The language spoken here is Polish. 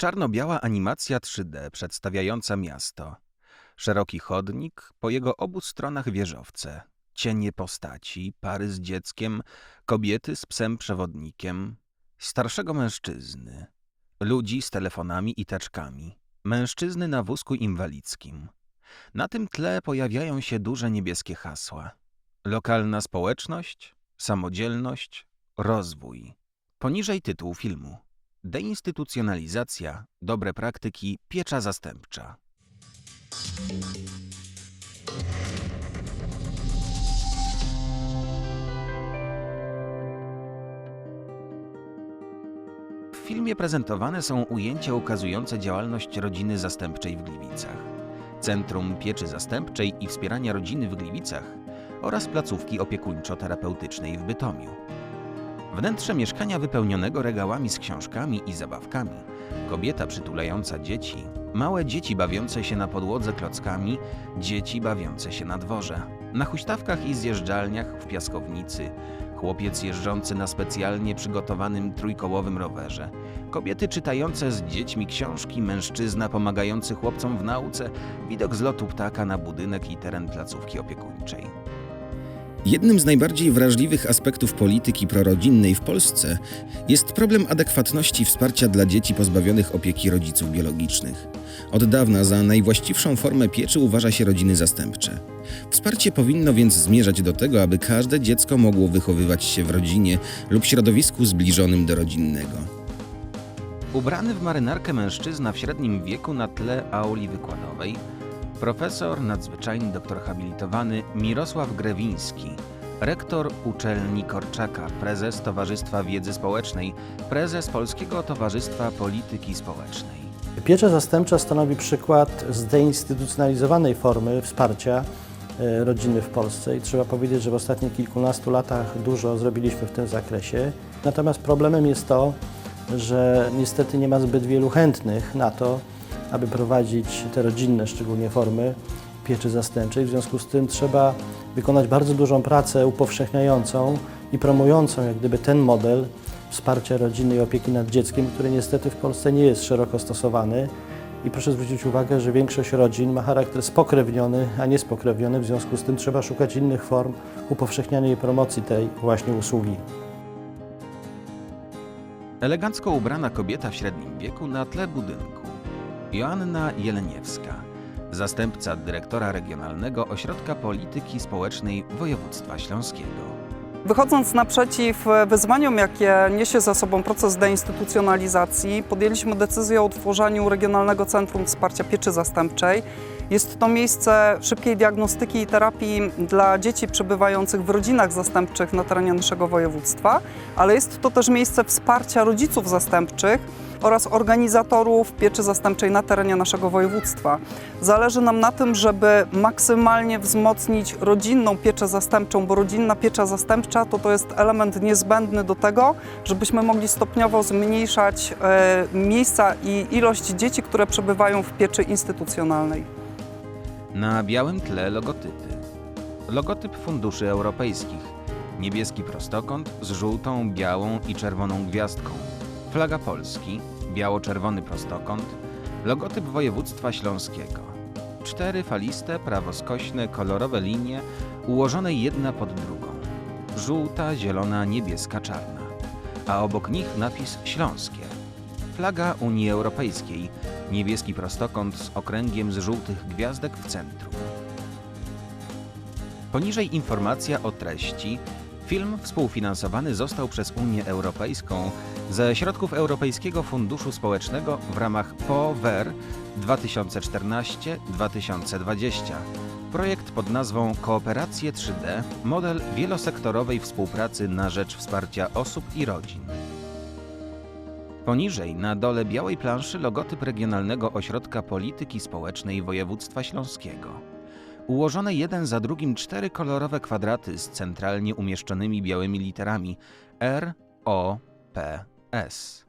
Czarno-biała animacja 3D przedstawiająca miasto. Szeroki chodnik, po jego obu stronach wieżowce. Cienie postaci, pary z dzieckiem, kobiety z psem przewodnikiem, starszego mężczyzny, ludzi z telefonami i teczkami, mężczyzny na wózku inwalidzkim. Na tym tle pojawiają się duże niebieskie hasła. Lokalna społeczność, samodzielność, rozwój. Poniżej tytuł filmu. Deinstytucjonalizacja, dobre praktyki, piecza zastępcza. W filmie prezentowane są ujęcia ukazujące działalność rodziny zastępczej w Gliwicach, Centrum Pieczy Zastępczej i Wspierania Rodziny w Gliwicach oraz placówki opiekuńczo-terapeutycznej w Bytomiu. Wnętrze mieszkania wypełnionego regałami z książkami i zabawkami, kobieta przytulająca dzieci, małe dzieci bawiące się na podłodze klockami, dzieci bawiące się na dworze, na huśtawkach i zjeżdżalniach w piaskownicy, chłopiec jeżdżący na specjalnie przygotowanym trójkołowym rowerze, kobiety czytające z dziećmi książki, mężczyzna pomagający chłopcom w nauce, widok z lotu ptaka na budynek i teren placówki opiekuńczej. Jednym z najbardziej wrażliwych aspektów polityki prorodzinnej w Polsce jest problem adekwatności wsparcia dla dzieci pozbawionych opieki rodziców biologicznych. Od dawna za najwłaściwszą formę pieczy uważa się rodziny zastępcze. Wsparcie powinno więc zmierzać do tego, aby każde dziecko mogło wychowywać się w rodzinie lub środowisku zbliżonym do rodzinnego. Ubrany w marynarkę mężczyzna w średnim wieku na tle auli wykładowej, profesor nadzwyczajny doktor habilitowany Mirosław Grewiński, rektor uczelni Korczaka, prezes Towarzystwa Wiedzy Społecznej, prezes Polskiego Towarzystwa Polityki Społecznej. Piecza zastępcza stanowi przykład zdeinstytucjonalizowanej formy wsparcia e, rodziny w Polsce i trzeba powiedzieć, że w ostatnich kilkunastu latach dużo zrobiliśmy w tym zakresie. Natomiast problemem jest to, że niestety nie ma zbyt wielu chętnych na to, aby prowadzić te rodzinne, szczególnie formy pieczy zastępczej. W związku z tym trzeba wykonać bardzo dużą pracę upowszechniającą i promującą jak gdyby ten model wsparcia rodziny i opieki nad dzieckiem, który niestety w Polsce nie jest szeroko stosowany. I proszę zwrócić uwagę, że większość rodzin ma charakter spokrewniony, a nie spokrewniony. W związku z tym trzeba szukać innych form upowszechniania i promocji tej właśnie usługi. Elegancko ubrana kobieta w średnim wieku na tle budynku. Joanna Jeleniewska, zastępca dyrektora Regionalnego Ośrodka Polityki Społecznej Województwa Śląskiego. Wychodząc naprzeciw wyzwaniom, jakie niesie za sobą proces deinstytucjonalizacji, podjęliśmy decyzję o utworzeniu Regionalnego Centrum Wsparcia Pieczy Zastępczej. Jest to miejsce szybkiej diagnostyki i terapii dla dzieci przebywających w rodzinach zastępczych na terenie naszego województwa, ale jest to też miejsce wsparcia rodziców zastępczych oraz organizatorów pieczy zastępczej na terenie naszego województwa. Zależy nam na tym, żeby maksymalnie wzmocnić rodzinną pieczę zastępczą, bo rodzinna piecza zastępcza to, to jest element niezbędny do tego, żebyśmy mogli stopniowo zmniejszać e, miejsca i ilość dzieci, które przebywają w pieczy instytucjonalnej. Na białym tle logotypy. Logotyp funduszy europejskich. Niebieski prostokąt z żółtą, białą i czerwoną gwiazdką. Flaga Polski, biało-czerwony prostokąt. Logotyp województwa śląskiego. Cztery faliste, prawoskośne, kolorowe linie ułożone jedna pod drugą. Żółta, zielona, niebieska, czarna. A obok nich napis śląskie. Flaga Unii Europejskiej, niebieski prostokąt z okręgiem z żółtych gwiazdek w centrum. Poniżej informacja o treści. Film współfinansowany został przez Unię Europejską ze środków Europejskiego Funduszu Społecznego w ramach POWER 2014-2020. Projekt pod nazwą Kooperacje 3D model wielosektorowej współpracy na rzecz wsparcia osób i rodzin. Poniżej, na dole białej planszy, logotyp Regionalnego Ośrodka Polityki Społecznej Województwa Śląskiego. Ułożone jeden za drugim cztery kolorowe kwadraty z centralnie umieszczonymi białymi literami R, O, P, S.